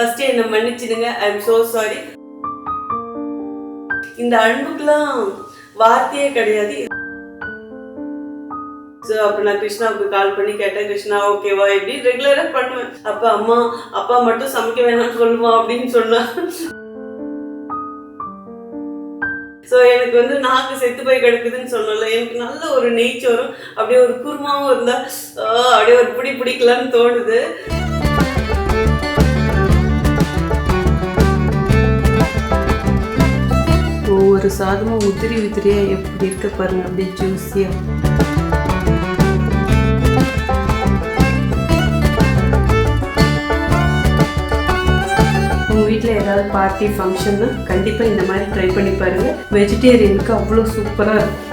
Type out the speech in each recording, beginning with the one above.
First என்னை மன்னிச்சிடுங்க ஐ am so sorry இந்த அன்புக்கெல்லாம் வார்த்தையே கிடையாது. ஸோ அப்போ நான் கிருஷ்ணாவுக்கு கால் பண்ணி கேட்டேன் கிருஷ்ணா ஓகேவா எப்படி ரெகுலராக பண்ணுவேன்? அப்போ அம்மா அப்பா மட்டும் சமைக்க வேணாம்னு சொல்லுவான் அப்படின்னு சொன்னா ஸோ எனக்கு வந்து நாக்கு செத்து போய் கிடக்குதுன்னு சொன்னல எனக்கு நல்ல ஒரு நெய்ச்சோறும் அப்படியே ஒரு குருமாவும் இருந்தா அப்படியே ஒரு பிடி பிடிக்கலான்னு தோணுது. ஒவ்வொரு சாதமும் உதிரி உதிரியா எப்படி இருக்க பாருங்க அப்படியே ஜூஸியா உங்கள் வீட்டில் ஏதாவது பார்ட்டி ஃபங்க்ஷன்னா கண்டிப்பாக இந்த மாதிரி ட்ரை பண்ணி பாருங்கள் வெஜிடேரியனுக்கு அவ்வளோ சூப்பராக இருக்கும்.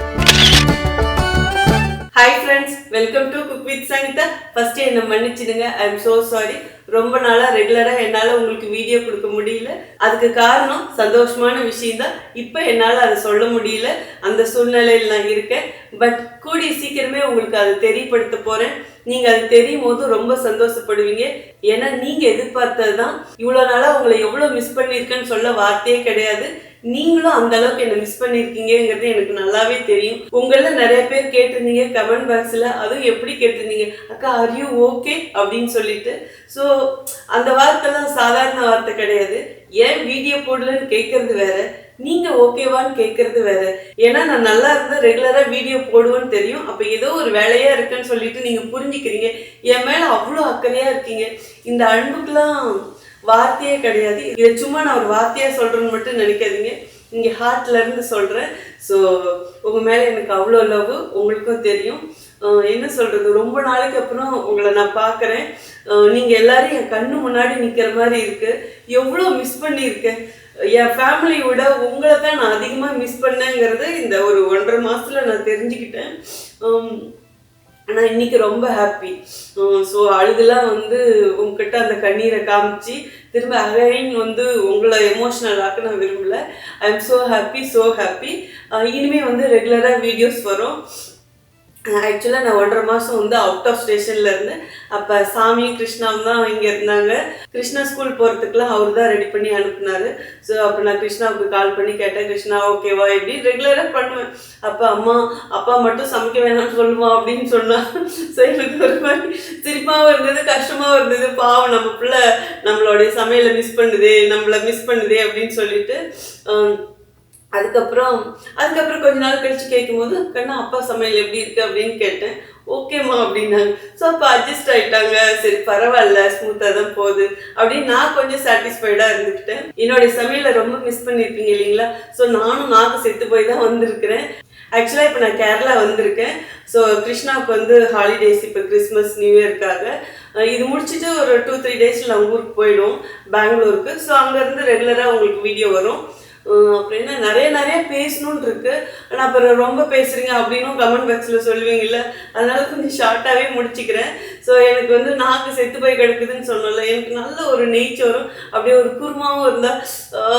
Hi friends welcome to cook with Sangeetha first என்னை மன்னிச்சிடுங்க. ஐ எம் ஸோ சாரி ரொம்ப நாளாக ரெகுலராக என்னால் உங்களுக்கு வீடியோ கொடுக்க முடியல. அதுக்கு காரணம் சந்தோஷமான விஷயந்தான் இப்போ என்னால் அதை சொல்ல முடியல. அந்த சூழ்நிலையில் நான் இருக்கேன். பட் கூடிய சீக்கிரமே உங்களுக்கு அதை தெரியப்படுத்த போகிறேன் நீங்கள் அது தெரியும் போது ரொம்ப சந்தோஷப்படுவீங்க. ஏன்னா நீங்கள் எதிர்பார்த்தது தான் இவ்வளோ நாளாக உங்களை எவ்வளோ மிஸ் பண்ணியிருக்கேன்னு சொல்ல வார்த்தையே கிடையாது. நீங்களும் அந்த அளவுக்கு என்ன மிஸ் பண்ணிருக்கீங்கிறது எனக்கு நல்லாவே தெரியும். உங்கள நிறைய பேர் கேட்டிருந்தீங்க கமெண்ட் பாக்ஸ்ல அதுவும் எப்படி கேட்டிருந்தீங்க? அக்கா ஆர் யூ ஓகே அப்படின்னு சொல்லிட்டு. ஸோ அந்த வார்த்தைலாம் சாதாரண வார்த்தை கிடையாது. ஏன் வீடியோ போடலன்னு கேட்கறது வேற. நீங்க ஓகேவான்னு கேட்கறது வேற. ஏன்னா நான் நல்லா இருந்தா ரெகுலரா வீடியோ போடுவேன்னு தெரியும். அப்ப ஏதோ ஒரு வேலையா இருக்குன்னு சொல்லிட்டு நீங்க புரிஞ்சுக்கிறீங்க. என் மேல அவ்வளோ அக்கறையா இருக்கீங்க. இந்த அன்புக்கெல்லாம் வார்த்தையே கிடையாது. இதை சும்மா நான் ஒரு வார்த்தையாக சொல்கிறேன்னு மட்டும் நினைக்காதீங்க. இங்கே ஹார்ட்லேருந்து சொல்கிறேன் ஸோ உங்கள் மேலே எனக்கு அவ்வளோ லவ் உங்களுக்கும் தெரியும். என்ன சொல்கிறது ரொம்ப நாளைக்கு அப்புறம் உங்களை நான் பார்க்குறேன். நீங்கள் எல்லாரும் என் கண்ணு முன்னாடி நிற்கிற மாதிரி இருக்குது எவ்வளோ மிஸ் பண்ணியிருக்கேன். என் ஃபேமிலியோட உங்களை தான் நான் அதிகமாக மிஸ் பண்ணேங்கிறத இந்த ஒரு ஒன்றரை மாதத்தில் நான் தெரிஞ்சுக்கிட்டேன். ஆனால் இன்னைக்கு ரொம்ப ஹாப்பி ஸோ அழுதுலாம் வந்து உங்ககிட்ட அந்த கண்ணீரை காமிச்சு திரும்ப அகைன் வந்து உங்களை எமோஷ்னல் ஆக்க நான் விரும்பல. I am so happy so happy இனிமே வந்து ரெகுலராக வீடியோஸ் வரும். ஆக்சுவலாக நான் ஒன்றரை மாதம் வந்து அவுட் ஆஃப் ஸ்டேஷனில் இருந்தேன் அப்போ சாமியும் கிருஷ்ணாவும் தான் இங்கே இருந்தாங்க. கிருஷ்ணா ஸ்கூல் போகிறதுக்குலாம் அவர் தான் ரெடி பண்ணி அனுப்புனார். ஸோ அப்போ நான் கிருஷ்ணாவுக்கு கால் பண்ணி கேட்டேன் கிருஷ்ணா ஓகேவா எப்படி? ரெகுலராக பண்ணுவேன். அப்போ அம்மா அப்பா மட்டும் சமைக்க வேணாம்னு சொல்லுமா? அப்படின்னு சொன்னா. ஸோ எனக்கு ஒரு மாதிரி சிரிப்பாகவும் இருந்தது கஷ்டமாகவும் இருந்தது. பாவம் நம்ம பிள்ளை நம்மளுடைய சமையலை மிஸ் பண்ணுதே நம்மளை மிஸ் பண்ணுதே அப்படின்னு சொல்லிட்டு அதுக்கப்புறம் அதுக்கப்புறம் கொஞ்ச நாள் கழிச்சு கேட்கும்போது கண்ணா அப்பா சமையல் எப்படி இருக்கு? அப்படின்னு கேட்டேன். ஓகேம்மா அப்படின்னாங்க. ஸோ அப்போ அட்ஜஸ்ட் ஆயிட்டாங்க. சரி பரவாயில்ல ஸ்மூத்தாக தான் போகுது. அப்படின்னு நான் கொஞ்சம் சாட்டிஸ்ஃபைடாக இருந்துக்கிட்டேன் என்னுடைய சமையலை ரொம்ப மிஸ் பண்ணியிருப்பீங்க இல்லைங்களா? ஸோ நானும் நாக்கு செத்து போய் தான் வந்திருக்கிறேன். ஆக்சுவலாக இப்போ நான் கேரளா வந்திருக்கேன். ஸோ கிருஷ்ணாவுக்கு வந்து ஹாலிடேஸ் இப்போ கிறிஸ்மஸ் நியூ இயர்க்காக இது முடிச்சுட்டு ஒரு டூ த்ரீ டேஸில் நான் ஊருக்கு போயிடுவோம் பெங்களூருக்கு. ஸோ அங்கேருந்து ரெகுலராக உங்களுக்கு வீடியோ வரும். அஹ் அப்புறம் என்ன நிறைய நிறைய பேசணும்னு இருக்கு. ஆனால் அப்புறம் ரொம்ப பேசுறீங்க அப்படின்னும் கமெண்ட் பாக்ஸில் சொல்லுவீங்கல்ல. அதனால கொஞ்சம் ஷார்ட்டாகவே முடிச்சுக்கிறேன். ஸோ எனக்கு வந்து நாக்கு செத்து போய் கிடக்குதுன்னு சொன்னல எனக்கு நல்ல ஒரு நெய்ச்சோரும் அப்படியே ஒரு குருமாவும் இருந்தால்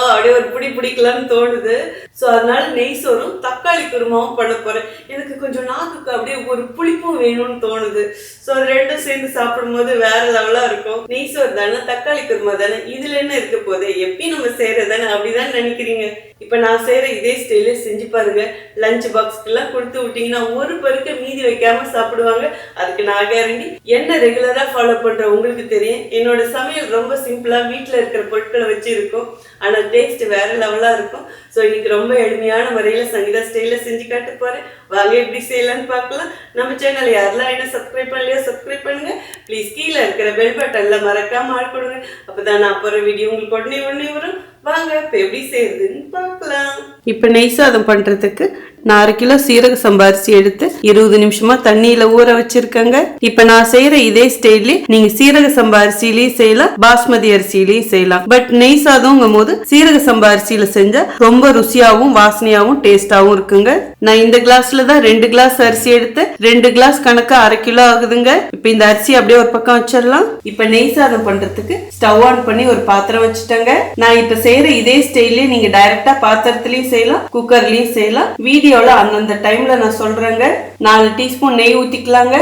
அப்படியே ஒரு பிடி பிடிக்கலான்னு தோணுது. ஸோ அதனால நெய் சோறும் தக்காளி குருமாவும் பண்ண போகிறேன் எனக்கு கொஞ்சம் நாக்குக்கு அப்படியே ஒரு புளிப்பும் வேணும்னு தோணுது. ஸோ அது ரெண்டும் சேர்ந்து சாப்பிடும்போது வேற லெவலாக இருக்கும். நெய் சோறு தானே தக்காளி குருமா தானே இதில் என்ன இருக்க போகுது? எப்பயும் நம்ம செய்கிறது தானே அப்படிதான் நினைக்கிறீங்க? இப்போ நான் செய்கிற இதே ஸ்டைலே செஞ்சு பாருங்க. லஞ்ச் பாக்ஸ்க்கெல்லாம் கொடுத்து விட்டிங்கன்னா ஒரு பருக்க மீதி வைக்காமல் சாப்பிடுவாங்க. அதுக்கு நான் கேரண்டி என்ன ரெகுலராக ஃபாலோ பண்ணுற உங்களுக்கு தெரியும். என்னோட சமையல் ரொம்ப சிம்பிளாக வீட்டில் இருக்கிற பொருட்களை வச்சு இருக்கும். ஆனால் டேஸ்ட் வேற லெவலாக இருக்கும். ஸோ இன்னைக்கு ரொம்ப எளிமையான முறையில் சங்கீதா ஸ்டைலில் செஞ்சு காட்ட போகிறேன் வாங்க எப்படி செய்யலாம்னு பார்க்கலாம். நம்ம சேனல் யாரெல்லாம் என்ன சப்ஸ்கிரைப் பண்ணலையோ சப்ஸ்கிரைப் பண்ணுங்க. ப்ளீஸ் கீழே இருக்கிற பெல் பட்டனில் மறக்காம ஆள் கொடுங்க அப்பதான் நான் போகிற வீடியோ உங்களுக்கு உடனே உடனே வரும். வாங்க இப்போ எப்படி செய்யறதுன்னு பார்க்கலாம். இப்போ நெய் சாதம் பண்ணுறதுக்கு நான் அரை கிலோ சீரக சம்பா அரிசி எடுத்து இருபது நிமிஷமா தண்ணியில ஊற வச்சிருக்கேங்க. இப்ப நான் செய்யற இதே ஸ்டைல்ல நீங்க சீரக சம்பா அரிசிலையும் செய்யலாம் பாஸ்மதி அரிசியிலயும் செய்யலாம். பட் நெய் சாதம்ங்கும் போது சீரக சம்பா அரிசியில செஞ்சா ரொம்ப ருசியாவும் வாசனையாவும் டேஸ்டாவும் இருக்குங்க. நான் இந்த கிளாஸ்ல தான் ரெண்டு கிளாஸ் அரிசி எடுத்து ரெண்டு கிளாஸ் கணக்கு அரை கிலோ ஆகுதுங்க. இப்ப இந்த அரிசி அப்படியே ஒரு பக்கம் வச்சிடலாம். இப்ப நெய் சாதம் பண்றதுக்கு ஸ்டவ் ஆன் பண்ணி ஒரு பாத்திரம் வச்சுட்டேங்க. நான் இப்ப செய்யற இதே ஸ்டைல்ல நீங்க டைரக்டா பாத்திரத்திலயும் செய்யலாம் குக்கர்லயும் செய்யலாம். வீடியோல அந்தந்த டைம்ல நான் சொல்றேங்க. நாலு டீஸ்பூன் நெய் ஊத்திக்கலாங்க.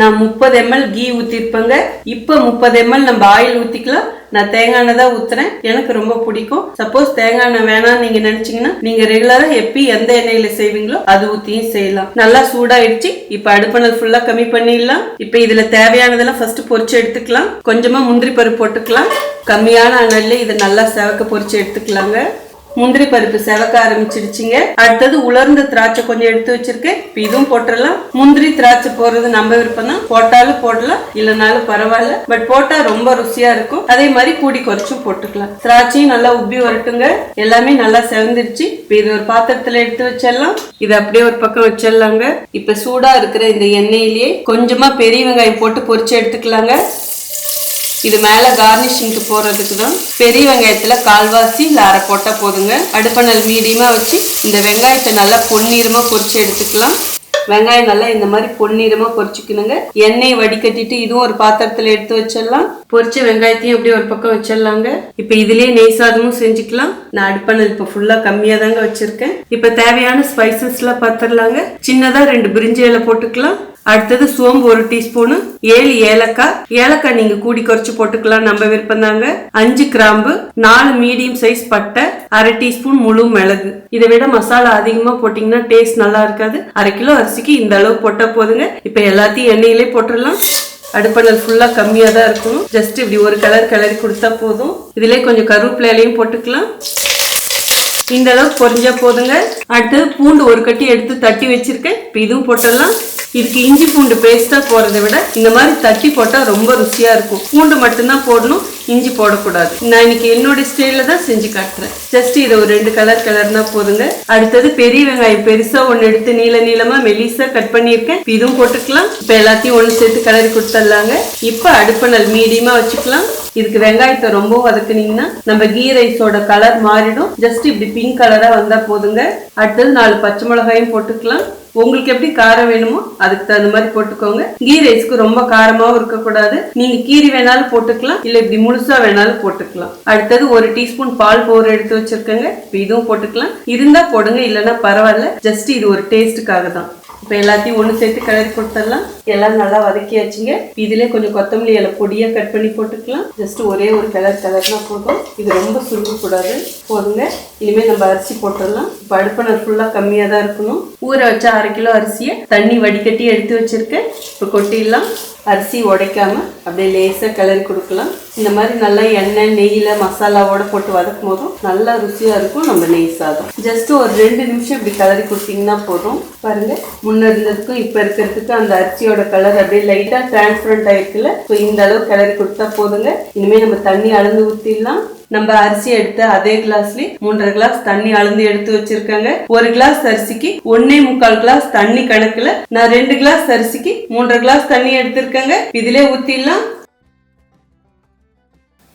நான் முப்பது எம்எல் கீ ஊத்திருப்பேங்க. இப்போ முப்பது எம்எல் நம்ம ஆயில் ஊத்திக்கலாம். நான் தேங்காய் எண்ணெய் தான் ஊத்துறேன். எனக்கு ரொம்ப பிடிக்கும். சப்போஸ் தேங்காய் எண்ணெய் வேணாம்னு நீங்க நினைச்சீங்கன்னா நீங்க ரெகுலரா எப்பி எந்த எண்ணெயில செய்வீங்களோ அது ஊத்தியும் செய்யலாம். நல்லா சூடாயிடுச்சு. இப்ப அடுப்பணல் ஃபுல்லா கம்மி பண்ணிடலாம். இப்ப இதுல தேவையானதெல்லாம் ஃபர்ஸ்ட் பொரிச்சு எடுத்துக்கலாம். கொஞ்சமா முந்திரி பருப்பு போட்டுக்கலாம். கம்மியான அனல்ல இதை நல்லா செவக்க பொறிச்சு எடுத்துக்கலாங்க. முந்திரி பருப்பு செவக்க ஆரம்பிச்சிடுச்சிங்க அடுத்தது உலர்ந்த திராட்சை கொஞ்சம் எடுத்து வச்சிருக்கேன். இப்போ இதுவும் போட்டுடலாம். முந்திரி திராட்சை போடுறது நம்ம விருப்பம் தான் போட்டாலும் போடலாம் இல்லைனாலும் பரவாயில்ல. பட் போட்டா ரொம்ப ருசியா இருக்கும். அதே மாதிரி கூடி குறைச்சும் போட்டுக்கலாம். திராட்சையும் நல்லா உப்பி வரட்டுங்க. எல்லாமே நல்லா செவந்துருச்சு. இப்ப இது ஒரு பாத்திரத்துல எடுத்து வச்சிடலாம். இது அப்படியே ஒரு பக்கம் வச்சிடலாங்க. இப்ப சூடா இருக்கிற இந்த எண்ணெயிலேயே கொஞ்சமா பெரிய வெங்காயம் போட்டு பொரிச்சு எடுத்துக்கலாங்க. இது மேல கார்னிஷிங்க்கு போடுறதுக்கு தான் பெரிய வெங்காயத்துல கால்வாசி இல்ல அரை போட்டா போதுங்க. அடுப்பணல் மீடியமா வச்சு இந்த வெங்காயத்தை நல்லா பொன்னீரமாக பொரிச்சு எடுத்துக்கலாம். வெங்காயம் நல்லா இந்த மாதிரி பொன்னீரமாக பொறிச்சுக்கணுங்க. எண்ணெய் வடிகட்டிட்டு இதுவும் ஒரு பாத்திரத்துல எடுத்து வச்சிடலாம். பொறிச்ச வெங்காயத்தையும் அப்படியே ஒரு பக்கம் வச்சிடலாங்க. இப்ப இதுலயே நெய் சாதமும் செஞ்சுக்கலாம். நான் அடுப்பணல் இப்ப ஃபுல்லா கம்மியா தாங்க வச்சிருக்கேன். இப்ப தேவையான ஸ்பைசஸ் எல்லாம் பார்த்துடலாங்க சின்னதா ரெண்டு பிரிஞ்சி இலை போட்டுக்கலாம். அடுத்தது சோம்பு ஒரு டீஸ்பூனு ஏழு ஏலக்காய். ஏலக்காய் நீங்க கூடி குறைச்சு போட்டுக்கலாம் நம்ம விருப்பம் தாங்க. அஞ்சு கிராம்பு நாலு மீடியம் சைஸ் பட்டை அரை டீஸ்பூன் முழு மிளகு. இதை விட மசாலா அதிகமா போட்டீங்கன்னா டேஸ்ட் நல்லா இருக்காது. அரை கிலோ அரிசிக்கு இந்த அளவு போட்டா போதுங்க. இப்ப எல்லாத்தையும் எண்ணெயிலே போட்டுடலாம். அடுப்பணல் ஃபுல்லா கம்மியா தான் இருக்கணும். ஜஸ்ட் இப்படி ஒரு கலர் கிளறி கொடுத்தா போதும். இதுலயே கொஞ்சம் கருவேப்பிலையிலையும் போட்டுக்கலாம். இந்த அளவுக்கு பொரிஞ்சா போதுங்க. அடுத்து பூண்டு ஒரு கட்டி எடுத்து தட்டி வச்சிருக்கேன். இப்போ இதுவும் போட்டுடலாம். இதுக்கு இஞ்சி பூண்டு பேஸ்டா போறதை விட இந்த மாதிரி தட்டி போட்டா ரொம்ப ருசியா இருக்கும். பூண்டு மட்டும்தான் போடணும். இஞ்சி போடக்கூடாது. நான் இன்னைக்கு என்னோட ஸ்டைல தான் செஞ்சு காட்டுறேன். ஜஸ்ட் இதை ஒரு ரெண்டு கலர் கலர்னா போதுங்க. அடுத்தது பெரிய வெங்காயம் பெருசா ஒன்று எடுத்து நீள நீளமா மெலிசா கட் பண்ணியிருக்கேன். இதுவும் போட்டுக்கலாம். இப்ப எல்லாத்தையும் ஒன்று சேர்த்து கலரி கொடுத்துடலாங்க. இப்ப அடுப்பனல் மீடியமா வச்சுக்கலாம். இதுக்கு வெங்காயத்தை ரொம்ப வதக்குனீங்கன்னா நம்ம கீ ரைஸோட கலர் மாறிடும். ஜஸ்ட் இப்படி பிங்க் கலரா வந்தா போதுங்க. அடுத்தது நாலு பச்சை மிளகாயும் போட்டுக்கலாம். உங்களுக்கு எப்படி காரம் வேணுமோ அதுக்கு தகுந்த மாதிரி போட்டுக்கோங்க. கீ ரைஸ்க்கு ரொம்ப காரமாவும் இருக்கக்கூடாது. நீங்க கீரி வேணாலும் போட்டுக்கலாம். இல்ல இப்படி முழுசா வேணாலும் போட்டுக்கலாம். அடுத்தது ஒரு டீஸ்பூன் பால் பவுடர் எடுத்து வச்சிருக்கேங்க. இதுவும் போட்டுக்கலாம். இருந்தா போடுங்க இல்லைன்னா பரவாயில்ல. ஜஸ்ட் இது ஒரு டேஸ்ட்டுக்காக தான் இப்போ எல்லாத்தையும் ஒன்று சேர்த்து கிளறி கொடுத்துடலாம். எல்லாம் நல்லா வதக்கியாச்சுங்க இதுலேயே கொஞ்சம் கொத்தமல்லி இலை பொடியாக கட் பண்ணி போட்டுக்கலாம். ஜஸ்ட் ஒரே ஒரு கலர் கலர்னா போதும். இது ரொம்ப சுருங்கக்கூடாது. போதுங்க. இனிமேல் நம்ம அரிசி போட்டுடலாம். இப்போ அடுப்பணர் ஃபுல்லாக கம்மியாக தான் இருக்கணும். ஊற வச்ச அரை கிலோ அரிசியை தண்ணி வடிகட்டி எடுத்து வச்சிருக்கேன். இப்போ கொட்டிடலாம். அரிசி உடைக்காம அப்படியே லேசாக கிளறி கொடுக்கலாம். இந்த மாதிரி நல்லா எண்ணெய் நெய்யில் மசாலாவோட போட்டு வதக்கும் போதும் நல்லா ருசியாக இருக்கும். நம்ம நெய் சாதம். ஜஸ்ட் ஒரு ரெண்டு நிமிஷம் இப்படி கிளறி கொடுத்தீங்கன்னா போதும். பாருங்க. முன்னே இருந்ததுக்கும் இப்போ இருக்கிறதுக்கும் அந்த அரிசியோட கலர் அப்படியே லைட்டா டிரான்ஸ்பரண்ட் ஆயிருக்குல்ல ஸோ இந்த அளவு கிளறி கொடுத்தா போதுங்க. இனிமே நம்ம தண்ணி அளந்து ஊத்திடலாம். நம்ம அரிசி எடுத்த அதே கிளாஸ்லயே மூன்றரை கிளாஸ் தண்ணி அளந்து எடுத்து வச்சிருக்காங்க. ஒரு கிளாஸ் அரிசிக்கு ஒன்னே முக்கால் கிளாஸ் தண்ணி கணக்குல நான் ரெண்டு கிளாஸ் அரிசிக்கு மூன்றரை கிளாஸ் தண்ணி எடுத்திருக்கேங்க. இதுல ஊத்திடலாம்.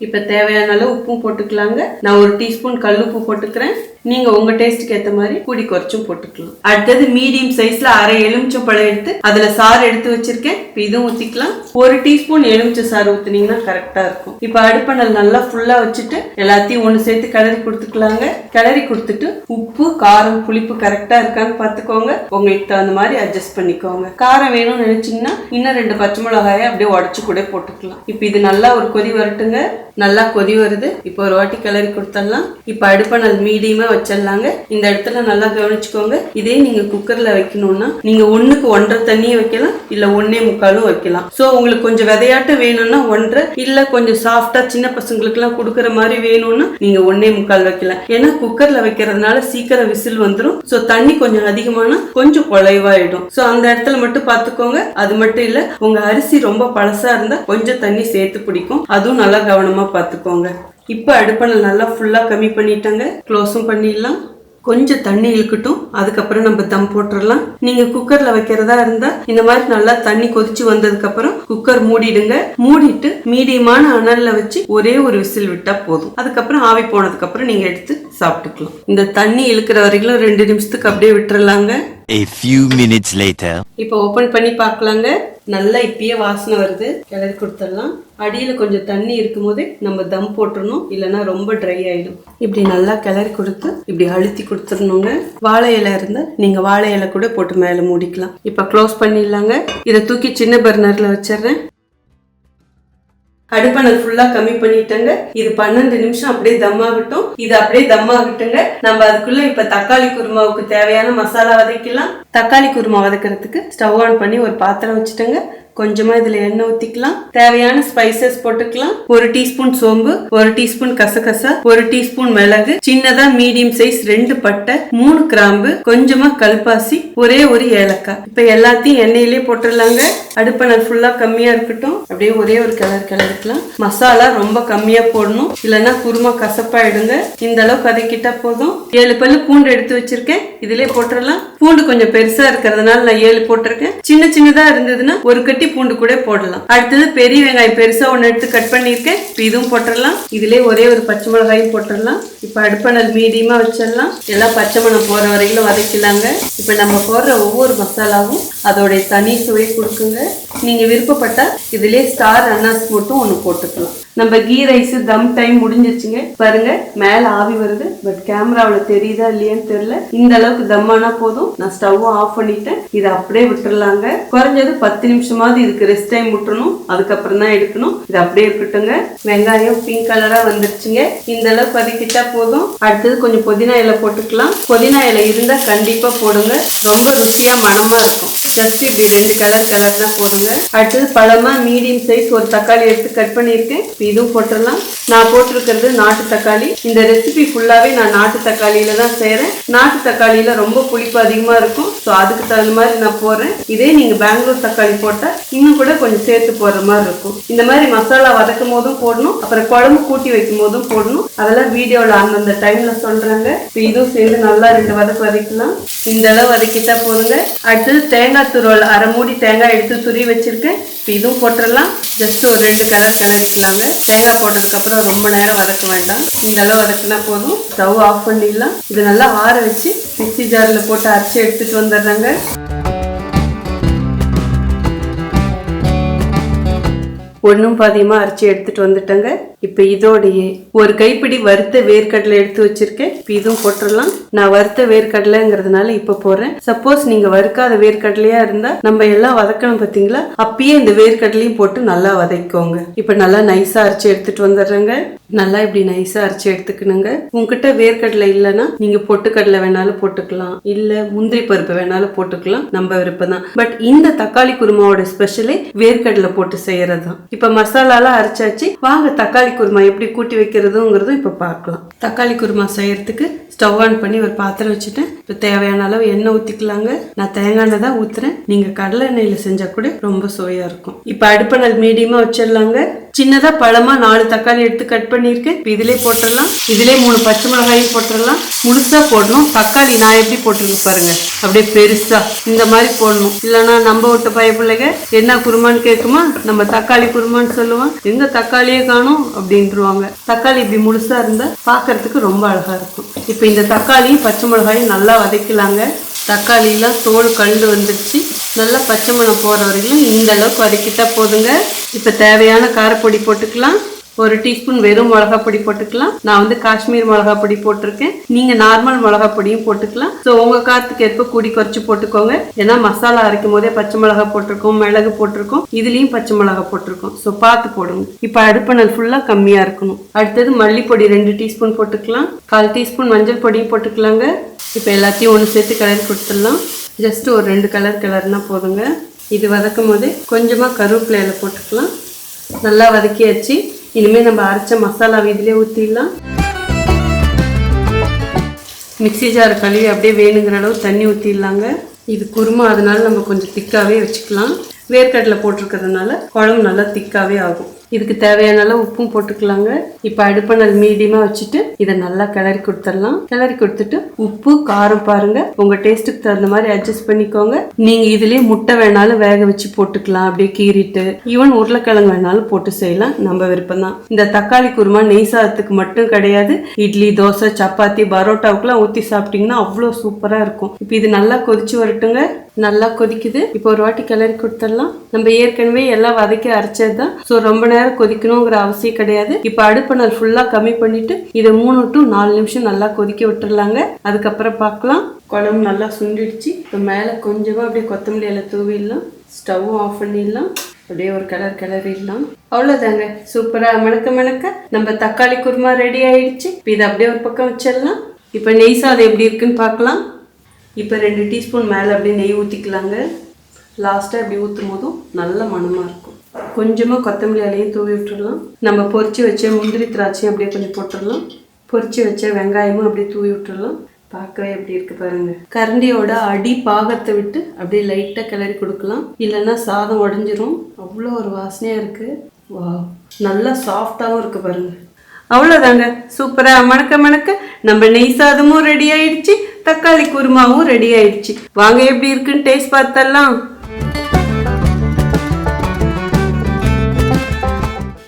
இப்போ தேவையான அளவு உப்பும் போட்டுக்கலாங்க. நான் ஒரு டீஸ்பூன் கல்லுப்பு போட்டுக்கிறேன். நீங்க உங்க டேஸ்ட்டுக்கு ஏத்த மாதிரி கூடி குறைச்சும் போட்டுக்கலாம். அடுத்தது மீடியம் சைஸ்ல அரை எலுமிச்சம் பழம் எடுத்து அதுல சாறு எடுத்து வச்சிருக்கேன். இப்போ இதுவும் ஊத்திக்கலாம். ஒரு டீஸ்பூன் எலுமிச்சை சாறு ஊத்துனீங்கன்னா கரெக்டா இருக்கும். இப்போ அடுப்பணல் நல்லா ஃபுல்லா வச்சுட்டு எல்லாத்தையும் ஒன்று சேர்த்து கிளறி கொடுத்துக்கலாங்க. கிளறி கொடுத்துட்டு உப்பு காரம் புளிப்பு கரெக்டா இருக்கான்னு பாத்துக்கோங்க. உங்களுக்கு தகுந்த மாதிரி அட்ஜஸ்ட் பண்ணிக்கோங்க. காரம் வேணும்னு நினைச்சீங்கன்னா இன்னும் ரெண்டு பச்சை மிளகாயை அப்படியே உடச்சு கூட போட்டுக்கலாம். இப்போ இது நல்லா ஒரு கொதி வரட்டுங்க. நல்லா கொதி வருது. இப்போ ஒரு வாட்டி கிளறி கொடுத்துடலாம். இப்போ அடுப்பணல் மீடியமாக வச்சிடலாங்க. இந்த இடத்துல நல்லா கவனிச்சுக்கோங்க. இதே நீங்கள் குக்கரில் வைக்கணும்னா நீங்கள் ஒன்றுக்கு ஒன்றரை தண்ணியும் வைக்கலாம். இல்லை ஒன்னே முக்காலும் வைக்கலாம். ஸோ உங்களுக்கு கொஞ்சம் விதையாட்டு வேணும்னா ஒன்றரை இல்லை கொஞ்சம் சாஃப்டாக சின்ன பசங்களுக்குலாம் கொடுக்குற மாதிரி வேணும்னா நீங்கள் ஒன்னே முக்கால் வைக்கலாம். ஏன்னா குக்கரில் வைக்கிறதுனால சீக்கிரம் விசில் வந்துடும் ஸோ தண்ணி கொஞ்சம் அதிகமானா கொஞ்சம் குலைவாயிடும் ஸோ அந்த இடத்துல மட்டும் பார்த்துக்கோங்க. அது மட்டும் இல்லை உங்கள் அரிசி ரொம்ப பழசாக இருந்தால் கொஞ்சம் தண்ணி சேர்த்து பிடிக்கும். அதுவும் நல்லா கவனமாக கவனமா பார்த்துக்கோங்க இப்போ அடுப்பணல் நல்லா ஃபுல்லாக கம்மி பண்ணிட்டாங்க. க்ளோஸும் பண்ணிடலாம். கொஞ்சம் தண்ணி இழுக்கட்டும். அதுக்கப்புறம் நம்ம தம் போட்டுடலாம் நீங்க குக்கர்ல வைக்கிறதா இருந்தா இந்த மாதிரி நல்லா தண்ணி கொதிச்சு வந்ததுக்கு அப்புறம் குக்கர் மூடிடுங்க. மூடிட்டு மீடியமான அனல்ல வச்சு ஒரே ஒரு விசில் விட்டா போதும். அதுக்கப்புறம் ஆவி போனதுக்கு அப்புறம் நீங்க எடுத்து சாப்பிட்டுக்கலாம். இந்த தண்ணி இழுக்கிற வரைக்கும் ரெண்டு நிமிஷத்துக்கு அப்படியே விட்டுறலாங்க. A few minutes later. இப்போ ஓபன் பண்ணி பார்க்கலாங்க. நல்லா இப்பயே வாசனை வருது. கிளறி கொடுத்துடலாம். அடியில் கொஞ்சம் தண்ணி இருக்கும் போதே நம்ம தம் போட்டுறணும் இல்லைன்னா ரொம்ப ட்ரை ஆயிடும். இப்படி நல்லா கிளறி கொடுத்து இப்படி அழுத்தி கொடுத்துடணுங்க. வாழை இலை இருந்தால் நீங்கள் வாழை இலை கூட போட்டு மேலே மூடிக்கலாம். இப்போ க்ளோஸ் பண்ணிடலாங்க. இதை தூக்கி சின்ன பர்னரில் வச்சிடுறேன். அடுப்பணல் ஃபுல்லா கம்மி பண்ணிட்டேங்க. இது பன்னெண்டு நிமிஷம் அப்படியே தம் ஆகட்டும். இது அப்படியே தம் ஆகட்டுங்க. நம்ம அதுக்குள்ள இப்ப தக்காளி குருமாவுக்கு தேவையான மசாலா வதக்கலாம் தக்காளி குருமா வதக்கிறதுக்கு ஸ்டவ் ஆன் பண்ணி ஒரு பாத்திரம் வச்சுட்டேங்க. கொஞ்சமா இதுல எண்ணெய் ஊத்திக்கலாம். தேவையான ஸ்பைசஸ் போட்டுக்கலாம். ஒரு டீஸ்பூன் சோம்பு ஒரு டீஸ்பூன் கசகசா ஒரு டீஸ்பூன் மிளகு சின்னதா மீடியம் சைஸ் ரெண்டு பட்டை மூணு கிராம்பு கொஞ்சமா கல்பாசி ஒரே ஒரு ஏலக்காய். இப்ப எல்லாத்தையும் எண்ணெயிலே போட்டுடலாங்க அடுப்பணல் ஃபுல்லா கம்மியா இருக்கட்டும். அப்படியே ஒரே ஒரு கலர் கலருக்கலாம் மசாலா ரொம்ப கம்மியா போடணும். இல்லைன்னா குருமா கசப்பாயிடுங்க. இந்த அளவுக்கு வதக்கிட்டா போதும். ஏழு பல்லு பூண்டு எடுத்து வச்சிருக்கேன். இதிலே போட்டுடலாம் பூண்டு கொஞ்சம் பெருசா இருக்கிறதுனால நான் ஏழு போட்டிருக்கேன். சின்ன சின்னதா இருந்ததுன்னா ஒரு கட்டி பூண்டு கூட போடலாம். அடுத்தது பெரிய வெங்காயம் பெருசா ஒன்று எடுத்து கட் பண்ணியிருக்கேன். இதுவும் போட்டுடலாம். இதுலேயே ஒரே ஒரு பச்சை மிளகாயும் போட்டுடலாம். இப்ப அடுப்பணல் மீடியமா வச்சிடலாம். எல்லாம் பச்சை மிளகாய் போற வரையிலும் வதக்கலாங்க இப்ப நம்ம போடுற ஒவ்வொரு மசாலாவும் அதோடைய தனி சுவை கொடுக்குங்க. நீங்க விருப்பப்பட்டா இதுலேயே ஸ்டார் அன்னாஸ் மட்டும் ஒன்று போட்டுக்கலாம். நம்ம கீ ரைஸ் தம் டைம் முடிஞ்சிருச்சுங்க. பாருங்க மேல ஆவி வருது. பட் கேமராவில் தெரியுதா இல்லையான்னு தெரியல. இந்த அளவுக்கு தம் ஆனா போதும். நான் ஸ்டவ்வும் ஆஃப் பண்ணிட்டேன். இதை அப்படியே விட்டுறலாங்க. குறைஞ்சது பத்து நிமிஷமாவது இதுக்கு ரெஸ்ட் டைம் விட்டுறணும் அதுக்கப்புறம் தான் எடுக்கணும். இது அப்படியே இருக்கட்டுங்க. வெங்காயம் பிங்க் கலரா வந்துருச்சுங்க. இந்த அளவுக்கு வதக்கிட்டா போதும். அடுத்தது கொஞ்சம் புதினா இலை போட்டுக்கலாம். புதினா இலை இருந்தா கண்டிப்பா போடுங்க. ரொம்ப ருசியா மனமா இருக்கும். ஜஸ்ட் இப்படி ரெண்டு கலர் கலர் தான் போடுங்க. அடுத்தது பழமா மீடியம் சைஸ் ஒரு தக்காளி எடுத்து கட் பண்ணியிருக்கேன். இதுவும் போட்டுடலாம். நான் போட்டிருக்கிறது நாட்டு தக்காளி. இந்த ரெசிபி ஃபுல்லாவே நான் நாட்டு தக்காளியில தான் செய்யறேன் நாட்டு தக்காளியில ரொம்ப புளிப்பு அதிகமா இருக்கும். ஸோ அதுக்கு தகுந்த மாதிரி நான் போடுறேன். இதே நீங்க பெங்களூர் தக்காளி போட்டா இன்னும் கூட கொஞ்சம் சேர்த்து போடுற மாதிரி இருக்கும். இந்த மாதிரி மசாலா வதக்கும் போதும் போடணும். அப்புறம் குழம்பு கூட்டி வைக்கும் போதும் போடணும். அதெல்லாம் வீடியோவில் அந்தந்த டைம்ல சொல்றாங்க. இப்போ இதுவும் சேர்ந்து நல்லா ரெண்டு வதக்கு வதக்கலாம். இந்த அளவு வதக்கிட்டா போதுங்க. அடுத்தது தேங்காய் துருவல் அரை மூடி தேங்காய் எடுத்து துருவி வச்சுருக்கேன் இப்போ இதுவும் போட்டுடலாம். ஜஸ்ட் ஒரு ரெண்டு கலர் கிளறிக்கலாங்க தேங்காய் போட்டதுக்கப்புறம் ரொம்ப நேரம் வதக்க வேண்டாம். இந்த அளவு வதக்குனா போதும். ஸ்டவ் ஆஃப் பண்ணிடலாம். இது நல்லா ஆற வச்சு மிக்ஸி ஜாரில் போட்டு அரைச்சி எடுத்துகிட்டு வந்துடுறாங்க ஒன்றும் பாதியமாக அரைச்சி எடுத்துகிட்டு வந்துட்டேங்க. இப்போ இதோடையே ஒரு கைப்பிடி வறுத்த வேர்க்கடலை எடுத்து வச்சிருக்கேன். இப்போ இதுவும் போட்டுடலாம் நான் வறுத்த வேர்க்கடலைங்கிறதுனால இப்போ போடுறேன். சப்போஸ் நீங்க வறுக்காத வேர்க்கடலையா இருந்தா நம்ம எல்லாம் வதக்கணும் பார்த்தீங்களா அப்பயே இந்த வேர்க்கடலையும் போட்டு நல்லா வதக்கோங்க இப்போ நல்லா நைஸா அரைச்சி எடுத்துட்டு வந்துடுறேங்க. நல்லா இப்படி நைஸா அரைச்சி எடுத்துக்கணுங்க. உங்ககிட்ட வேர்க்கடலை இல்லைன்னா நீங்க பொட்டுக்கடலை வேணாலும் போட்டுக்கலாம். இல்ல முந்திரி பருப்பு வேணாலும் போட்டுக்கலாம். நம்ம விருப்பம் தான் பட் இந்த தக்காளி குருமாவோட ஸ்பெஷலே வேர்க்கடலை போட்டு செய்யறது தான் இப்ப மசாலாலாம் அரைச்சாச்சு. வாங்க தக்காளி குருமா எப்படி கூட்டி வைக்கிறதுங்கிறதும் இப்போ பார்க்கலாம். தக்காளி குருமா செய்கிறதுக்கு ஸ்டவ் ஆன் பண்ணி ஒரு பாத்திரம் வச்சுட்டேன். இப்போ தேவையான அளவு எண்ணெய் ஊற்றிக்கலாங்க நான் தேங்காய் எண்ணெய் தான் ஊற்றுறேன் நீங்கள் கடலை எண்ணெயில் செஞ்சால் கூட ரொம்ப சுவையாக இருக்கும். இப்போ அடுப்பணல் மீடியமாக வச்சிடலாங்க. சின்னதாக பழமாக நாலு தக்காளி எடுத்து கட் பண்ணியிருக்கேன். இதுலேயே இதிலே போட்டுடலாம். இதிலே மூணு பச்சை மிளகாயும் போட்டுடலாம். முழுசாக போடணும். தக்காளி நான் எப்படி போட்டிருக்கேன் பாருங்க. அப்படியே பெருசா இந்த மாதிரி போடணும். இல்லைன்னா நம்ம விட்ட பயப்பிள்ளைங்க என்ன குருமான்னு கேட்குமா? நம்ம தக்காளி குருமான்னு சொல்லுவோம் எங்க தக்காளியே காணும். அப்படின்ட்டுருவாங்க தக்காளி இப்படி முழுசா இருந்தா பார்க்கறதுக்கு ரொம்ப அழகா இருக்கும். இப்போ இந்த தக்காளியும் பச்சை மிளகாயும் நல்லா வதக்கலாங்க. தக்காளிலாம் தோல் கண்டு வந்துடுச்சு நல்லா பச்சை மணம் போகிற வரைக்கும் இந்த அளவுக்கு வதக்கிட்டா போதுங்க. இப்போ தேவையான காரப்பொடி போட்டுக்கலாம். ஒரு டீஸ்பூன் வெறும் மிளகா பொடி போட்டுக்கலாம். நான் வந்து காஷ்மீர் மிளகா பொடி போட்டிருக்கேன். நீங்க நார்மல் மிளகா பொடியும் போட்டுக்கலாம். ஸோ உங்க காரத்துக்கு ஏற்ப கூடி குறைச்சு போட்டுக்கோங்க. ஏன்னா மசாலா அரைக்கும் போதே பச்சை மிளகா போட்டிருக்கோம் மிளகு போட்டிருக்கோம். இதுலயும் பச்சை மிளகா போட்டிருக்கோம். ஸோ பார்த்து போடுங்க. இப்போ அடுப்பணல் ஃபுல்லா கம்மியா இருக்கணும். அடுத்தது மல்லிப்பொடி ரெண்டு டீஸ்பூன் போட்டுக்கலாம். கால் டீஸ்பூன் மஞ்சள் பொடியும் போட்டுக்கலாங்க. இப்போ எல்லாத்தையும் ஒன்று சேர்த்து கலர் கொடுத்துடலாம். ஜஸ்ட் ஒரு ரெண்டு கலர் கலர்னா போதுங்க. இது வதக்கும் போதே கொஞ்சமாக கருவேப்பிலையில போட்டுக்கலாம். நல்லா வதக்கியாச்சு. இனிமேல் நம்ம அரைச்ச மசாலா இதிலே ஊற்றிடலாம் மிக்சி ஜார் கழுவி அப்படியே வேணுங்கிற அளவு தண்ணி ஊற்றிடலாங்க இது குருமா அதனால நம்ம கொஞ்சம் திக்காகவே வச்சுக்கலாம். வேர்க்கடலை போட்டிருக்கிறதுனால குழம்பு நல்லா திக்காகவே ஆகும். இதுக்கு தேவையான அளவு உப்பும் போட்டுக்கலாங்க. இப்போ அடுப்பணல் மீடியமா வச்சுட்டு இதை நல்லா கிளறி கொடுத்துடலாம். கிளறி கொடுத்துட்டு உப்பு காரம் பாருங்க. உங்க டேஸ்ட்டுக்கு தகுந்த மாதிரி அட்ஜஸ்ட் பண்ணிக்கோங்க. நீங்க இதுலயே முட்டை வேணாலும் வேக வச்சு போட்டுக்கலாம். அப்படியே கீறிட்டு ஈவன் உருளைக்கிழங்கு வேணாலும் போட்டு செய்யலாம். நம்ம விருப்பம் தான் இந்த தக்காளி குருமா நெய் சாதத்துக்கு மட்டும் கிடையாது. இட்லி தோசை சப்பாத்தி பரோட்டாவுக்குலாம் ஊற்றி சாப்பிட்டீங்கன்னா அவ்வளோ சூப்பராக இருக்கும். இப்போ இது நல்லா கொதிச்சு வரட்டுங்க. நல்லா கொதிக்குது. இப்போ ஒரு வாட்டி கிளறி கொடுத்துடலாம். நம்ம ஏற்கனவே எல்லாம் வதக்கி அரைச்சது தான் ஸோ ரொம்ப நேரம் கொதிக்கணுங்கிற அவசியம் கிடையாது. இப்போ அடுப்பணல் ஃபுல்லாக கம்மி பண்ணிட்டு இதை மூணு டு நாலு நிமிஷம் நல்லா கொதிக்க விட்டுறலாங்க. அதுக்கப்புறம் பார்க்கலாம். குழம்பு நல்லா சுண்டிடுச்சு. இப்போ மேலே கொஞ்சமாக அப்படியே கொத்தமல்லி இலை தூவிடலாம். ஸ்டவ்வும் ஆஃப் பண்ணிடலாம். அப்படியே ஒரு கலர் கிளறிடலாம். அவ்வளோதாங்க சூப்பராக மணக்க மணக்க நம்ம தக்காளி குருமா ரெடி ஆயிடுச்சு. இப்போ இதை அப்படியே ஒரு பக்கம் வச்சிடலாம். இப்போ நெய் சாதம் எப்படி இருக்குன்னு பார்க்கலாம். இப்போ ரெண்டு டீஸ்பூன் மேலே அப்படியே நெய் ஊற்றிக்கலாங்க லாஸ்ட்டாக இப்படி ஊற்றும் போதும் நல்ல மணமாக இருக்கும். கொஞ்சமாக கொத்தமல்லி இலையும் தூவி விட்டுடலாம். நம்ம பொரிச்சு வச்ச முந்திரி திராட்சையும் அப்படியே கொஞ்சம் போட்டுடலாம். பொறிச்சு வச்ச வெங்காயமும் அப்படியே தூவி விட்டுடலாம். பார்க்கவே எப்படி இருக்கு பாருங்க. கரண்டியோட அடி பாகத்தை விட்டு அப்படியே லைட்டாக கிளறி கொடுக்கலாம். இல்லைன்னா சாதம் உடஞ்சிரும். அவ்வளோ ஒரு வாசனையாக இருக்கு. வா நல்லா சாஃப்டாகவும் இருக்கு பாருங்க. அவ்வளோதாங்க. சூப்பராக மணக்க மணக்க நம்ம நெய் சாதமும் ரெடி ஆயிடுச்சு. தக்காளி குருமாவும் ரெடி ஆயிடுச்சு. வாங்க எப்படி இருக்குன்னு டேஸ்ட் பார்த்தலாம்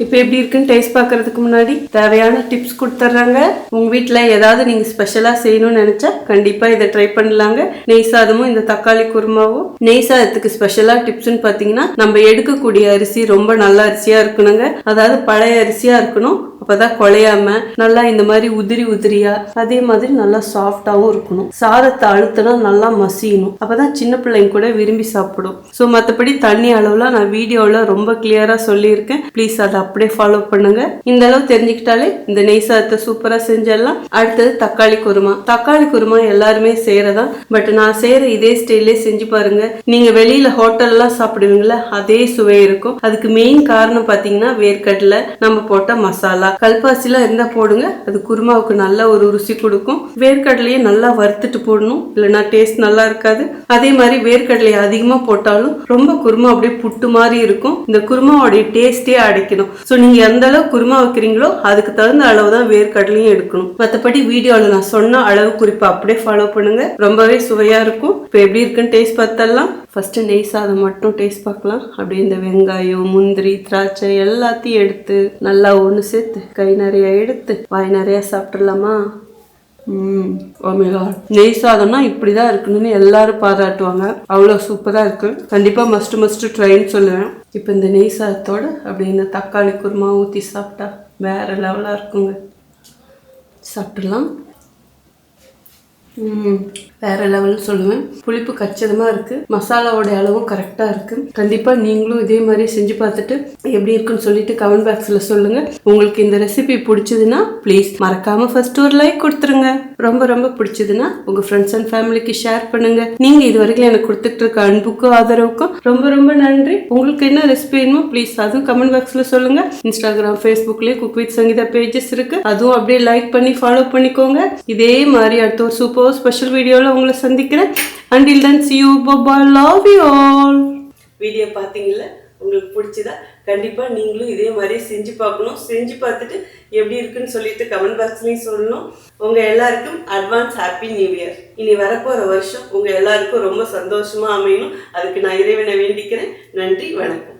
இப்போ எப்படி இருக்குன்னு டேஸ்ட் பார்க்கறதுக்கு முன்னாடி தேவையான டிப்ஸ் கொடுத்துட்றாங்க. உங்கள் வீட்டில் ஏதாவது நீங்கள் ஸ்பெஷலாக செய்யணும்னு நினச்சா கண்டிப்பாக இதை ட்ரை பண்ணலாங்க. நெய் சாதமும் இந்த தக்காளி குருமாவும். நெய் சாதத்துக்கு ஸ்பெஷலாக டிப்ஸ்னு பார்த்தீங்கன்னா நம்ம எடுக்கக்கூடிய அரிசி ரொம்ப நல்ல அரிசியாக இருக்கணுங்க. அதாவது பழைய அரிசியாக இருக்கணும். அப்பதான் குழையாம நல்லா இந்த மாதிரி உதிரி உதிரியா அதே மாதிரி நல்லா சாஃப்டாவும் இருக்கணும். சாதத்தை அழுத்தினா நல்லா மசியணும். அப்பதான் சின்ன பிள்ளைங்க கூட விரும்பி சாப்பிடும். ஸோ மற்றபடி தண்ணி அளவுல நான் வீடியோவில் ரொம்ப கிளியரா சொல்லியிருக்கேன். ப்ளீஸ் அதை அப்படியே ஃபாலோ பண்ணுங்க. இந்த அளவு தெரிஞ்சுக்கிட்டாலே இந்த நெய் சாதத்தை சூப்பரா செஞ்சிடலாம். அடுத்தது தக்காளி குருமா. தக்காளி குருமா எல்லாருமே செய்யறதா? பட் நான் செய்யற இதே ஸ்டைல்லே செஞ்சு பாருங்க. நீங்க வெளியில ஹோட்டல்லாம் சாப்பிடுவீங்களா அதே சுவை இருக்கும். அதுக்கு மெயின் காரணம் பார்த்தீங்கன்னா வேர்க்கடலை. நம்ம போட்ட மசாலா. கல்பாசிலாம் இருந்தால் போடுங்க. அது குருமாவுக்கு நல்ல ஒரு ருசி கொடுக்கும். வேர்க்கடலையே நல்லா வறுத்துட்டு போடணும். இல்லைன்னா டேஸ்ட் நல்லா இருக்காது. அதே மாதிரி வேர்க்கடலையை அதிகமாக போட்டாலும் ரொம்ப குருமா அப்படியே புட்டு மாதிரி இருக்கும். இந்த குருமாவோடைய டேஸ்டே அடைக்கணும். ஸோ நீங்கள் எந்த அளவு குருமா வைக்கிறீங்களோ அதுக்கு தகுந்த அளவு தான் வேர்க்கடலையும் எடுக்கணும். மற்றபடி வீடியோவில் நான் சொன்ன அளவு குறிப்பை அப்படியே ஃபாலோ பண்ணுங்க. ரொம்பவே சுவையாக இருக்கும். இப்போ எப்படி இருக்குன்னு டேஸ்ட் பார்த்தலாம் ஃபர்ஸ்ட் நெய் சாதம் மட்டும் டேஸ்ட் பார்க்கலாம். அப்படியே இந்த வெங்காயம் முந்திரி திராட்சை எல்லாத்தையும் எடுத்து நல்லா ஒன்று சேர்த்து கை நிறைய எடுத்து வாய் நிறைய சாப்பிட்றலாமா ம் நெய் சாதம்னா இப்படி தான் இருக்கணும்னு எல்லாரும் பாராட்டுவாங்க. அவ்வளோ சூப்பராக இருக்கு. கண்டிப்பாக மஸ்ட் மஸ்ட் ட்ரைன்னு சொல்லுவேன். இப்போ இந்த நெய் சாதத்தோட அப்படி இந்த தக்காளி குருமா ஊற்றி சாப்பிட்டா வேற லெவலாக இருக்குங்க. சாப்பிட்றலாம் வேற லெவல் சொல்லுவேன். புளிப்பு கச்சதமாக இருக்குது மசாலாவோட அளவும் கரெக்டாக இருக்குது கண்டிப்பாக நீங்களும் இதே மாதிரி செஞ்சு பார்த்துட்டு எப்படி இருக்குன்னு சொல்லிட்டு கமெண்ட் பாக்ஸில் சொல்லுங்கள் உங்களுக்கு இந்த ரெசிபி பிடிச்சதுன்னா ப்ளீஸ் மறக்காமல் ஃபர்ஸ்ட் ஒரு லைக் கொடுத்துருங்க. ரொம்ப ரொம்ப பிடிச்சதுன்னா உங்கள் ஃப்ரெண்ட்ஸ் அண்ட் ஃபேமிலிக்கு ஷேர் பண்ணுங்கள் நீங்கள் இது வரைக்கும் எனக்கு கொடுத்துட்டு இருக்க அன்புக்கும் ஆதரவுக்கும் ரொம்ப ரொம்ப நன்றி. உங்களுக்கு என்ன ரெசிபி வேணுமோ ப்ளீஸ் அதுவும் கமெண்ட் பாக்ஸில் சொல்லுங்கள் இன்ஸ்டாகிராம் ஃபேஸ்புக்லேயே குக் வித் சங்கீதா பேஜஸ் இருக்குது அதுவும் அப்படியே லைக் பண்ணி ஃபாலோ பண்ணிக்கோங்க. இதே மாதிரி அடுத்த ஒரு சூப்பர் ஸ்பெஷல் வீடியோவில் உங்களை சந்திக்கிறேன். Until then see you Baba love you all video பார்த்தீங்களா உங்களுக்கு பிடிச்சதா? கண்டிப்பாக நீங்களும் இதே மாதிரி செஞ்சு பார்க்கணும். செஞ்சு பார்த்துட்டு எப்படி இருக்குன்னு சொல்லிட்டு கமெண்ட் பாக்ஸ்லையும் சொல்லணும். உங்கள் எல்லாருக்கும் அட்வான்ஸ் ஹாப்பி நியூ இயர் இனி வரப்போகிற வருஷம் உங்கள் எல்லாருக்கும் ரொம்ப சந்தோஷமாக அமையணும். அதுக்கு நான் இறைவனை வேண்டிக்கிறேன். நன்றி வணக்கம்.